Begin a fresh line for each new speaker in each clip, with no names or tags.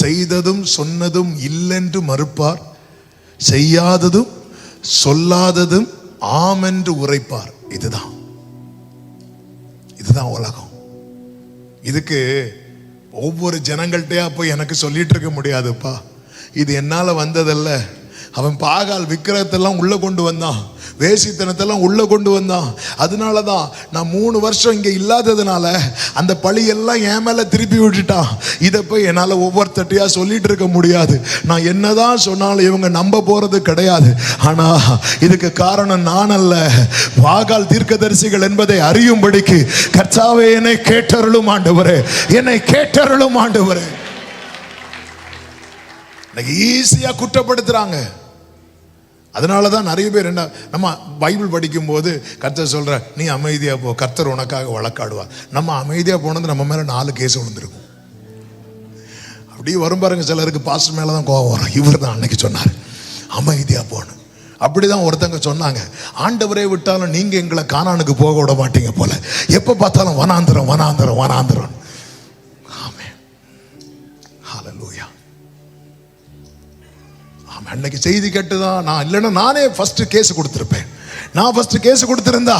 செய்ததும் சொன்னதும் இல்லென்று மறுப்பார். செய்யாததும் சொல்லாததும் ஆம் என்று உரைப்பார். இதுதான். இதுதான் உலகம். இதுக்கு ஒவ்வொரு ஜனங்கள்கிட்டயா போய் எனக்கு சொல்லிட்டு இருக்க முடியாதுப்பா. இது என்னால வந்ததல்ல. அவன் பாகால் விக்கிரகத்தெல்லாம் உள்ள கொண்டு வந்தான். வேசித்தனத்தெல்லாம் உள்ளே கொண்டு வந்தான். அதனால தான் நான் மூணு வருஷம் இங்கே இல்லாததுனால அந்த பழியெல்லாம் என் மேலே திருப்பி விட்டுட்டான். இதை போய் என்னால் ஒவ்வொருத்தட்டையாக சொல்லிட்டு இருக்க முடியாது. நான் என்னதான் சொன்னாலும் இவங்க நம்ப போகிறது கிடையாது. ஆனால் இதுக்கு காரணம் நான் அல்ல வாகால் தீர்க்கதரிசிகள் என்பதை அறியும்படிக்கு கர்த்தாவே என்னை கேட்டருளும் ஆண்டவரே. என்னை கேட்டருளும் ஆண்டவரே. ஈஸியாக குற்றப்படுத்துகிறாங்க அதனால தான் நிறைய பேர் என்ன நம்ம பைபிள் படிக்கும்போது கர்த்தர் சொல்கிற நீ அமைதியாக போ கர்த்தர் உனக்காக வழக்காடுவா நம்ம அமைதியாக போனது நம்ம மேலே நாலு கேஸ் விழுந்திருக்கும். அப்படியே வரும் பாருங்க சிலருக்கு பாஸ்டர் மேலே தான் கோவம் வரும். இவர் தான் அன்னைக்கு சொன்னார் அமைதியாக போகணும் அப்படிதான் ஒருத்தங்க சொன்னாங்க ஆண்டவரே விட்டாலும் நீங்கள் எங்களை காணானுக்கு போக விட மாட்டீங்க போல. எப்போ பார்த்தாலும் வனாந்திரம் வனாந்திரம் வனாந்திரம் அன்னைக்கு செய்தி கேட்டுதான். நான் இல்லைன்னா நானே ஃபஸ்ட்டு கேஸ் கொடுத்துருப்பேன். நான் ஃபஸ்ட்டு கேஸ் கொடுத்துருந்தா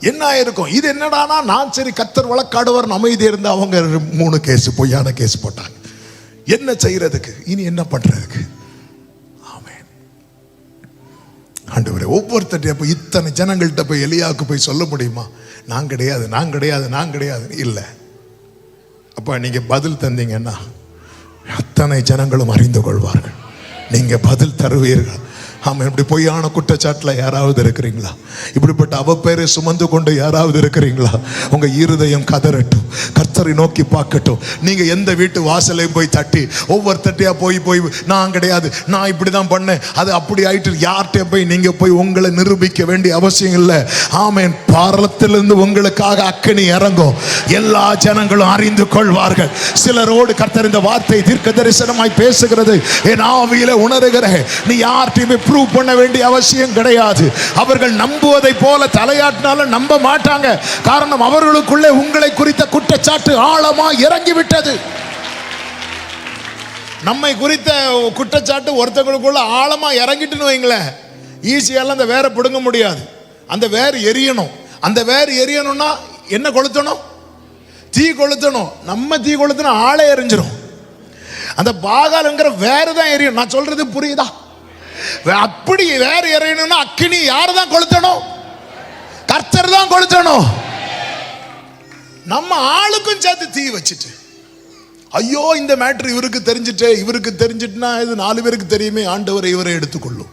என்ன ஆயிருக்கும்? இது என்னடானா நான் சரி கத்தர் வழக்காடுவர் அமைதி இருந்து அவங்க மூணு கேஸ் பொய்யான கேஸ் போட்டாங்க. என்ன செய்யறதுக்கு? இனி என்ன பண்றதுக்கு? ஆமென். ஆண்டவரே ஒவ்வொருத்தட்டையும் போய் இத்தனை ஜனங்கள்கிட்ட போய் எலியாவுக்கு போய் சொல்ல முடியுமா? நான் கிடையாது நான் கிடையாது நான் கிடையாது. இல்லை. அப்போ நீங்கள் பதில் தந்தீங்கன்னா அத்தனை ஜனங்களும் அறிந்து கொள்வார்கள். நீங்க பதில் தருவீர்கள். ஆமாம் இப்படி பொய்யான குற்றச்சாட்டில் யாராவது இருக்கிறீங்களா? இப்படிப்பட்ட அவப்பேரை சுமந்து கொண்டு யாராவது இருக்கிறீங்களா? உங்கள் இருதயம் கதறட்டும் கர்த்தரை நோக்கி பார்க்கட்டும். நீங்கள் எந்த வீட்டு வாசலையும் போய் தட்டி ஒவ்வொரு தட்டியாக போய் போய் நான் கிடையாது நான் இப்படி தான் பண்ணேன் அது அப்படி ஆயிட்டு யார்கிட்ட போய் நீங்கள் போய் உங்களை நிரூபிக்க வேண்டிய அவசியம் இல்லை. ஆமேன் பாரத்திலிருந்து உங்களுக்காக அக்கனி இறங்கும். எல்லா ஜனங்களும் அறிந்து கொள்வார்கள். சிலரோடு கர்த்தர் இந்த வார்த்தை தீர்க்க தரிசனமாய் பேசுகிறது. என் ஆவியில உணர்கிறேன் நீ யார்கிட்டையுமே ப்ரூவ் பண்ண வேண்டிய அவசியம் கிடையாது. அவர்கள் நம்புவதை போல தலையாட்டினாலும் நம்ப மாட்டாங்க. காரணம் அவர்களுக்குள்ளே உங்களை குறித்த குற்றச்சாட்டு ஆழமா இறங்கி விட்டது நம்மை குறித்த குற்றச்சாட்டு ஒருத்தங்களுக்குள்ள ஆழமா இறங்கிட்டுன்னு வைங்களேன். ஈஸியால அந்த வேரை பிடுங்க முடியாது. அந்த வேர் எரியணும். அந்த வேர் எரியணும்னா என்ன கொளுத்தணும்? தீ கொளுத்தணும். நம்ம தீ கொளுத்தினா ஆளே எரிஞ்சிடும் அந்த பாகாலுங்கிற வேறு தான் எரியும். நான் சொல்றது புரியுதா? அப்படி வேற எரியணும்னா அக்கினி யார் தான் கொளுத்தணும்? கர்த்தர் தான் கொளுத்தணும். நம்ம ஆளுக்கும் சேர்த்து தீ வச்சுட்டு. ஐயோ இந்த மேட்ரு இவருக்கு தெரிஞ்சுட்டு இவருக்கு தெரிஞ்சிட்டுனா இது நாலு பேருக்கு தெரியுமே ஆண்டவர் இவரை எடுத்துக்கொள்ளும்.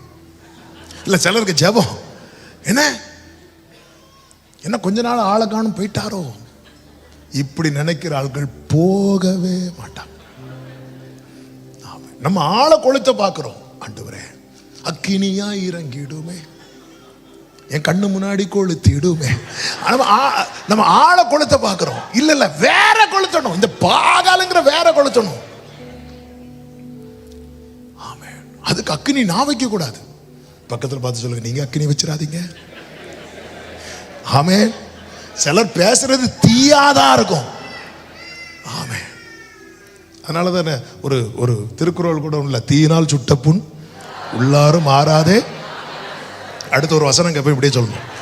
இல்ல சிலருக்கு ஜெபம். என்ன? என்ன கொஞ்ச நாள் ஆளை காணும் போயிட்டாரோ? இப்படி நினைக்கிற ஆள்கள் போகவே மாட்டாங்க. நம்ம ஆளை கொளுத்த பார்க்கிறோம் ஆண்டவரே. அக்கினியா இறங்கிடுமே. என் கண்ணு முன்னாடி கொளுத்திடுமே. நம்ம ஆ- நம்ம ஆளை கொளுத்த பார்க்குறோம். இல்லை இல்லை வேற கொளுத்தணும். இந்த பாகாலுங்கிற வேற கொளுத்தணும். ஆமே அதுக்கு அக்கினி நான் வைக்க கூடாது பார்த்து சொல்லுங்க நீங்க அக்கினி வச்சிடாதீங்க. ஆமே சிலர் பேசுறது தீயாதான் இருக்கும். ஆமே அதனால தானே ஒரு ஒரு திருக்குறள் கூட இல்லை தீயினால் சுட்ட புண் உள்ளாரும் ஆறாதே அடுத்த ஒரு வசனம் போய் இப்படியே சொல்லணும்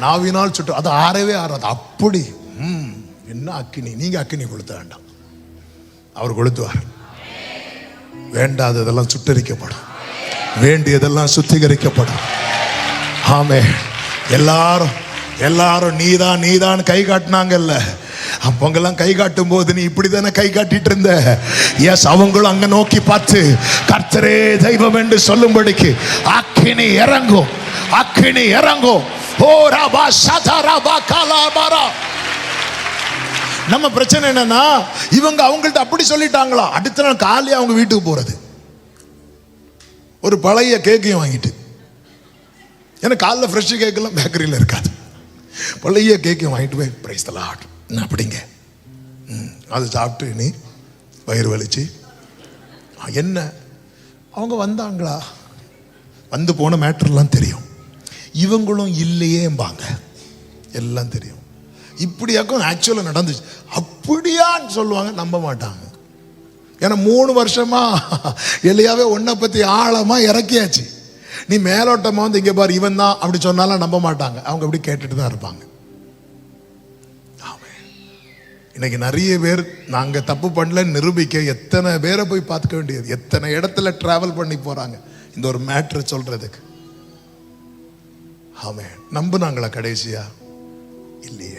நாவினால் சுட்டு அது ஆறவே ஆறாது. அப்படி. ம் என்ன அக்கினி? நீங்க அக்கினி கொளுத்த வேண்டாம். அவர் கொளுத்துவார். வேண்டாததெல்லாம் சுட்டரிக்கப்படும். வேண்டியதெல்லாம் சுத்திகரிக்கப்படும். ஆமே எல்லாரும் எல்லாரும் நீதான் நீதான் கை காட்டினாங்கல்ல. அப்பங்கெல்லாம் கை காட்டும் போது நீ இப்படிதானே கை காட்டிட்டு இருந்த? எஸ் அவங்களும் அங்க நோக்கி பார்த்து கர்த்தரே தெய்வம் என்று சொல்லும்படிக்கு அக்கினி இறங்கும் அக்கினி இறங்கும் ஓ ரபா சதா ரபா கலாபாரா நம்ம பிரச்சனை என்னன்னா இவங்க அவங்கள்ட்ட அப்படி சொல்லிட்டாங்களா? அடுத்த நாள் காலையே அவங்க வீட்டுக்கு போறது. ஒரு பழைய கேக்கையும் வாங்கிட்டு. ஏன்னா காலைல ஃப்ரெஷ் கேக்கெல்லாம் பேக்கரியில் இருக்காது. பழைய கேக்கையும் வாங்கிட்டு போய் பிரைஸ் தலாட் என்ன அப்படிங்க ம், அது சாப்பிட்டு நீ வயிறு வலிச்சு. என்ன? அவங்க வந்தாங்களா? வந்து போன மேட்டர்லாம் தெரியும். இவங்களும் இல்லையேம்பாங்க எல்லாம் தெரியும். இப்படியாக்கும் ஆக்சுவலாக நடந்துச்சு. அப்படியான்னு சொல்லுவாங்க நம்ப மாட்டாங்க. ஏன்னா மூணு வருஷமா எல்லையாவே ஒன்றை பற்றி ஆழமாக இறக்கியாச்சு. நீ மேலோட்டமாக வந்து இங்கே பாரு இவன் தான் அப்படி சொன்னாலும் நம்ப மாட்டாங்க. அவங்க அப்படி கேட்டுட்டு தான் இருப்பாங்க. இன்னைக்கு நிறைய பேர் நாங்கள் தப்பு பண்ணல நிரூபிக்க எத்தனை பேரை போய் பார்த்துக்க வேண்டியது? எத்தனை இடத்துல ட்ராவல் பண்ணி போகிறாங்க இந்த ஒரு மேட்ரு சொல்றதுக்கு. ஆமே நம்புனாங்களா கடைசியா? இல்லையே.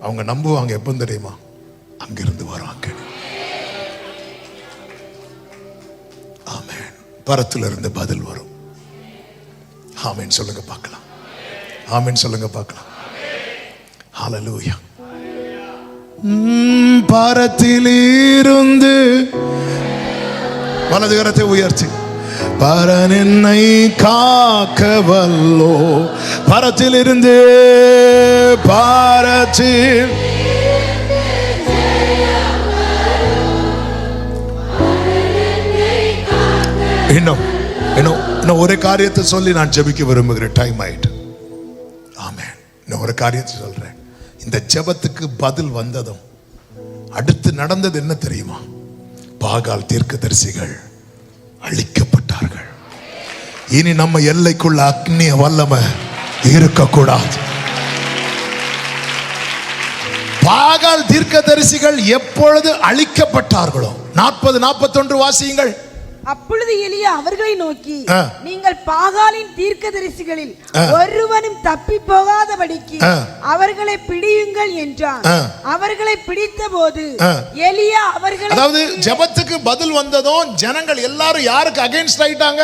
அவங்க நம்புவாங்க எப்போ தெரியுமா? அங்கிருந்து வருவாங்க. ஆமேன். பரத்துல இருந்து பதில் வரும். ஆமேன். சொல்லுங்க பார்க்கலாம். ஆமேன். சொல்லுங்க பார்க்கலாம். ஹalleluya பரத்திலிருந்து. வலது கரத்தை உயர்த்தி. பரன் என்னை காக்க வல்லோ பரத்திலிருந்து பாரத்தில். இன்னும் இன்னும் இன்னும் ஒரு காரியத்தை சொல்லி நான் ஜெபிக்க விரும்புகிறேன். டைம் ஆயிட்டு. ஆமே இன்னும் ஒரு காரியத்தை சொல்றேன். இந்த ஜபத்துக்கு பதில் வந்ததும் அடுத்து நடந்தது என்ன தெரியுமா? பாகால் தீர்க்க தரிசிகள் அழிக்கப்பட்டார்கள். இனி நம்ம எல்லைக்குள்ள அக்னிய வல்லமை இருக்கக்கூடாது. பாகால் தீர்க்க தரிசிகள் எப்பொழுது அழிக்கப்பட்டார்களோ நாற்பது நாற்பத்தொன்று வாசியுங்கள்.
அப்பொழுது எலியா அவர்களை நோக்கி. நீங்கள் பாகாலின் தீர்க்கதரிசிகளில். ஒருவனும் தப்பி போகாதபடிக்கு. அவர்களை பிடியுங்கள் என்றான். அவர்களை பிடித்த போது. எலியா அவர்களை
அதாவது ஜெபத்துக்கு பதில் வந்ததும் ஜனங்கள் எல்லாரும் யாருக்கு அகைன்ஸ்ட் ஆயிட்டாங்க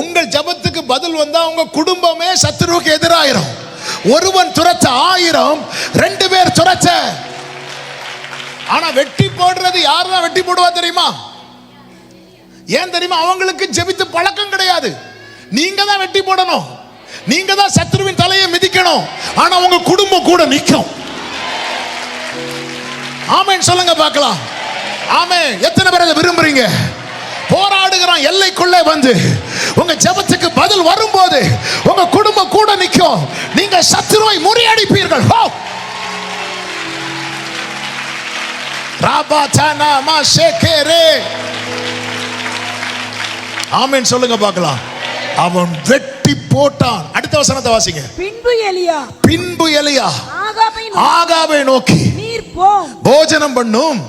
உங்கள் ஜெபத்துக்கு பதில் வந்தா உங்க குடும்பமே சத்துருவுக்கு எதிராயிரும் ஒருவன் துரத்த ஆயிரம் ரெண்டு பேர் துரத்த ஆனா வெட்டி போடுறது யார் தான் வெட்டி போடுவா தெரியுமா ஏன் தெரியுமா? அவங்களுக்கு ஜெபித்து பழக்கம் கிடையாது. நீங்க தான் வெட்டி போடணும். நீங்க தான் சத்ருவின் தலையை மிதிக்கணும். ஆனா உங்க குடும்பம் கூட நிற்கும் ஆமென் சொல்லுங்க பார்க்கலாம். ஆமே எத்தனை பேர் அதை விரும்புறீங்க? போராடுகிறான் எல்லைக்குள்ளே வந்து. உங்க ஜெபத்துக்கு பதில் வரும்போது உங்க குடும்பம் கூட நிற்கும் நீங்க சத்துருவை முறியடிப்பீர்கள். ஹோ! ராபா சானா மா ஷேகேரே ஆமென் சொல்லுங்க பார்க்கலாம். அவன் வெட்டி போட்டான். அடுத்த வசனத்தை வாசிங்க.
பின்பு எலியா.
பின்பு எலியா. ஆகாவை நோக்கி.
நீர்
போஜனம் பண்ணும்.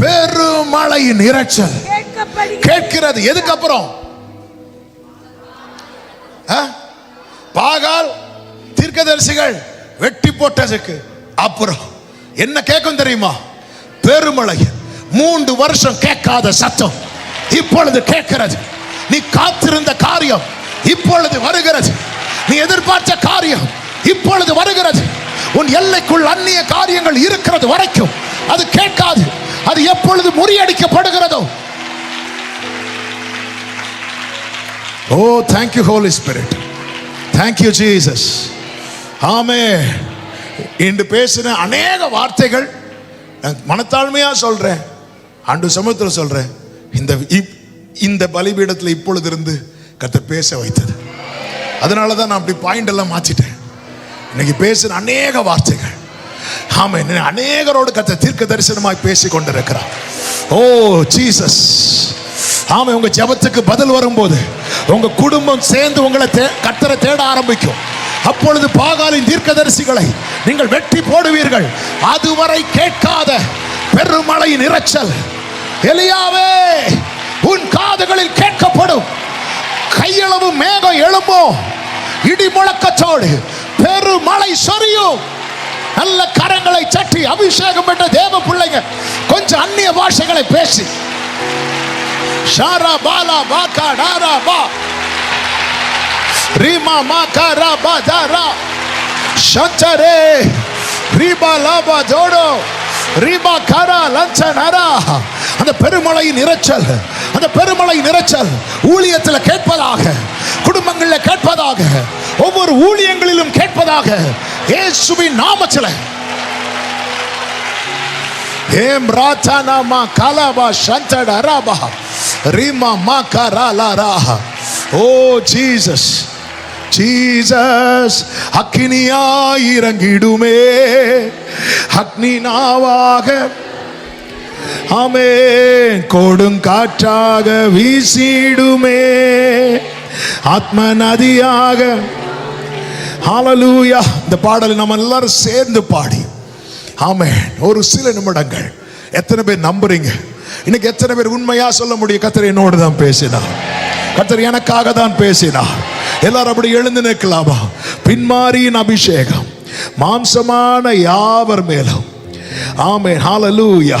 பெருமலை
இரைச்சல்.
கேட்கப்படுகிறது.
கேட்கிறது. எதுக்கு அப்புறம்? பாகால் தீர்க்கதரிசிகள் வெட்டி போட்டதுக்கு அப்புறம் என்ன கேட்கும் தெரியுமா? பெருமழை மூன்று வருஷம் கேட்காத சத்தம். இப்பொழுது கேட்கிறது. நீ காத்திருந்த காரியம் இப்பொழுது வருகிறது. நீ எதிர்பார்த்த காரியம் இப்பொழுது வருகிறது. உன் எல்லைக்குள் அந்நிய காரியங்கள் இருக்கிறது வரைக்கும். அது கேட்காது. அது எப்பொழுது முறியடிக்கப்படுகிறதோ. ஓ thank you holy spirit thank you Jesus amen இன்று பேசின அநேக வார்த்தைகள் நான் மனத்தாழ்மையா சொல்றேன். அன்று சமூகத்தில் சொல்றேன். இந்த இப்- இந்த பலிபீடத்தில் இப்பொழுது இருந்து கற்று பேச வைத்தது. அதனால தான் நான் அப்படி பாயிண்ட் எல்லாம் மாற்றிட்டேன். இன்னைக்கு பேசின அநேக வார்த்தைகள். ஆமாம் அநேகரோடு கத்த தீர்க்க தரிசனமாய் பேசி கொண்டிருக்கிறார். ஓ ஜீசஸ் ஆமாம் உங்கள் ஜெபத்துக்கு பதில் வரும்போது உங்கள் குடும்பம் சேர்ந்து உங்களை தே- கத்தரை தேட ஆரம்பிக்கும். அப்பொழுது பாகாலின் தீர்க்கதரிசிகளை நீங்கள் வெட்டி போடுவீர்கள். அதுவரை கேட்காத பெருமழையின் இறைச்சல் எலியாவே உன் காதுகளில் கேட்கப்படும். கையளவு மேகம் எழும்போ இடி முழக்கத்தோடு பெருமழை சொரியும். நல்ல கரங்களை சட்டி அபிஷேகம் பெற்ற தேவ பிள்ளைங்க கொஞ்சம் அந்நிய பாஷைகளை பேசி. ஷாரா பாலா பாக்கா டாரா பா. ரீமா மாக்கா ரா பா தாரா சச்சரே ரீபா லாபா ஜோடோ. ரீபா காரா லஞ்ச நரா. அந்த பெருமழையின் இரைச்சல் அந்த பெருமழையின் இரைச்சல் ஊழியத்தில் கேட்பதாக குடும்பங்களில் கேட்பதாக ஒவ்வொரு ஊழியங்களிலும் கேட்பதாக ஏசுவின் நாமத்தில். ஏம் ராத்தானா மா கலாபா சந்தட அராபா ரீமா மா கராலாரா ஓ ஜீசஸ். ஜீசஸ் அக்கினியாய் இறங்கிடுமே. அக்னி நாவாக ஆமென் கொடுங்காற்றாக வீசிடுமே. ஆத்ம நதியாக ஹாலலூயா இந்த பாடலை நம்ம எல்லாரும் சேர்ந்து பாடி. ஆமே ஒரு சில நிமிடங்கள். எத்தனை பேர் நம்புறீங்க? இன்னைக்கு எத்தனை பேர் உண்மையா சொல்ல முடியும்? கத்தர் என்னோடு தான் பேசினார். கத்தர் எனக்காக தான் பேசினார். எல்லாரும் அப்படி எழுந்து நிற்கலாமா? பின்மாரியின் அபிஷேகம். மாம்சமான யாவர் மேலும்? ஆமே ஹாலலூயா